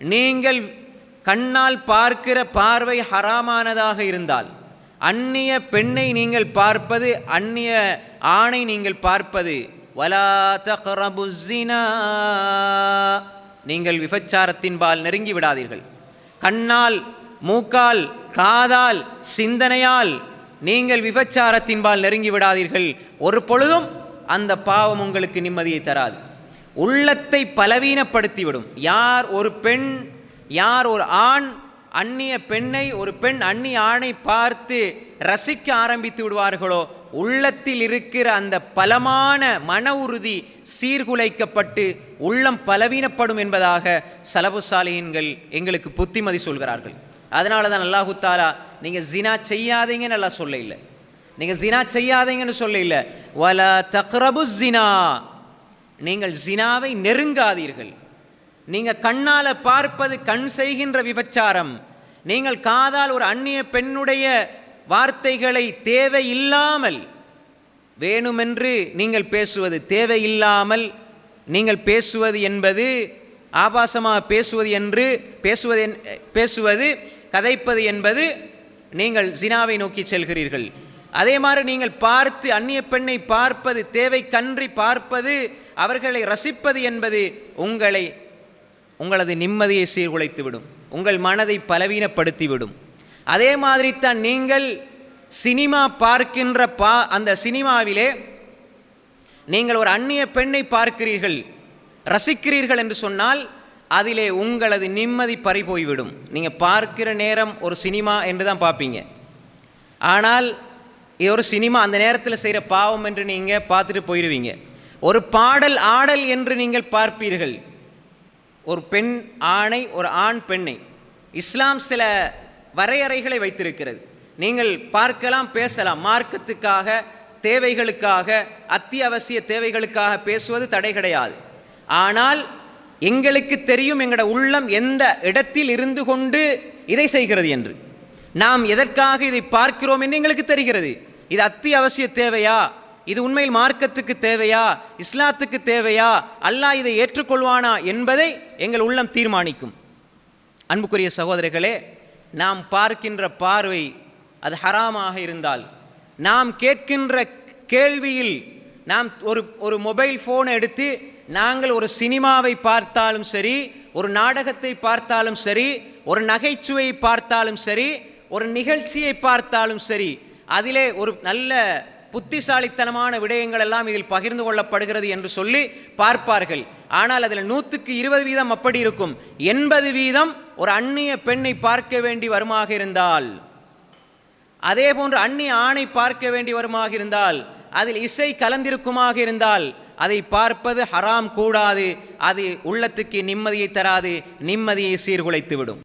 நீங்கள் கண்ணால் பார்க்கிற பார்வை ஹராமானதாக இருந்தால் அந்நிய பெண்ணை நீங்கள் பார்ப்பது அந்நிய ஆணை நீங்கள் பார்ப்பது வலா தக்ரபு நீங்கள் விபச்சாரத்தின்பால் நெருங்கி விடாதீர்கள். கண்ணால் மூக்கால் காதால் சிந்தனையால் நீங்கள் விபச்சாரத்தின்பால் நெருங்கி விடாதீர்கள். ஒரு பொழுதும் அந்த பாவம் உங்களுக்கு நிம்மதியை தராது. உள்ளத்தை பலவீனப்படுத்திவிடும். யார் ஒரு பெண் யார் ஒரு ஆண் அந்நிய பெண்ணை ஒரு பெண் அந்நிய ஆணை பார்த்து ரசிக்க ஆரம்பித்து விடுவார்களோ? உள்ளத்தில் இருக்கிற அந்த பலமான மன உறுதி சீர்குலைக்கப்பட்டு உள்ளம் பலவீனப்படும் என்பதாக சலபு எங்களுக்கு புத்திமதி சொல்கிறார்கள். அதனால தான் அல்லாஹு தாலா நீங்கள் ஜினா செய்யாதீங்கன்னு நல்லா சொல்ல இல்லை. நீங்கள் ஜினா செய்யாதீங்கன்னு சொல்ல இல்லை. வல தக்ரபு ஜினா நீங்கள் ஜினாவை நெருங்காதீர்கள். நீங்கள் கண்ணால் பார்ப்பது கண் செய்கின்ற விபச்சாரம். நீங்கள் காதால் ஒரு அந்நிய பெண்ணுடைய வார்த்தைகளை தேவையில்லாமல் வேணுமென்று நீங்கள் பேசுவது தேவையில்லாமல் நீங்கள் பேசுவது என்பது ஆபாசமாக பேசுவது என்று பேசுவது பேசுவது கதைப்பது என்பது நீங்கள் ஜினாவை நோக்கி செல்கிறீர்கள். அதே மாதிரி நீங்கள் பார்த்து அந்நிய பெண்ணை பார்ப்பது தேவை கன்றி பார்ப்பது அவர்களை ரசிப்பது என்பது உங்களை உங்களது நிம்மதியை சீர்குலைத்து விடும் உங்கள் மனதை பலவீனப்படுத்திவிடும். அதே மாதிரி தான் நீங்கள் சினிமா பார்க்கின்ற பா அந்த சினிமாவிலே நீங்கள் ஒரு அந்நிய பெண்ணை பார்க்கிறீர்கள் ரசிக்கிறீர்கள் என்று சொன்னால் அதிலே உங்களது நிம்மதி பறிபோய்விடும். நீங்கள் பார்க்கிற நேரம் ஒரு சினிமா என்று தான் பார்ப்பீங்க. ஆனால் இது ஒரு சினிமா அந்த நேரத்தில் செய்கிற பாவம் என்று நீங்கள் பார்த்துட்டு போயிடுவீங்க ஒரு பாடல் ஆடல் என்று நீங்கள் பார்ப்பீர்கள். ஒரு பெண் ஆணை ஒரு ஆண் பெண்ணை. இஸ்லாம் சில வரையறைகளை வைத்திருக்கிறது. நீங்கள் பார்க்கலாம் பேசலாம். மார்க்கத்துக்காக தேவைகளுக்காக அத்தியாவசிய தேவைகளுக்காக பேசுவது தடை கிடையாது. ஆனால் எங்களுக்கு தெரியும் எங்களோட உள்ளம் எந்த இடத்தில் இருந்து கொண்டு இதை செய்கிறது என்று. நாம் எதற்காக இதை பார்க்கிறோம் என்று எங்களுக்கு தெரிகிறது. இது அத்தியாவசிய தேவையா? இது உண்மையில் மார்க்கத்துக்கு தேவையா? இஸ்லாத்துக்கு தேவையா? அல்லாஹ் இதை ஏற்றுக்கொள்வானா என்பதை எங்கள் உள்ளம் தீர்மானிக்கும். அன்புக்குரிய சகோதரர்களே நாம் பார்க்கின்ற பார்வை அது ஹராமாக இருந்தால் நாம் கேட்கின்ற கேள்வியில் நாம் ஒரு ஒரு மொபைல் ஃபோனை எடுத்து நாங்கள் ஒரு சினிமாவை பார்த்தாலும் சரி ஒரு நாடகத்தை பார்த்தாலும் சரி ஒரு நகைச்சுவையை பார்த்தாலும் சரி ஒரு நிகழ்ச்சியை பார்த்தாலும் சரி அதிலே ஒரு நல்ல புத்திசாலித்தனமான விடயங்கள் எல்லாம் இதில் பகிர்ந்து கொள்ளப்படுகிறது என்று சொல்லி பார்ப்பார்கள். ஆனால் அதில் நூற்றுக்கு இருபது வீதம் அப்படி இருக்கும். எண்பது வீதம் ஒரு அந்நிய பெண்ணை பார்க்க வேண்டி வருமாக இருந்தால் அதே போன்று அந்நிய ஆணை பார்க்க வேண்டி வருமாக இருந்தால் அதில் இசை கலந்திருக்குமாக இருந்தால் அதை பார்ப்பது ஹராம் கூடாது. அது உள்ளத்துக்கு நிம்மதியை தராது. நிம்மதியை சீர்குலைத்து விடும்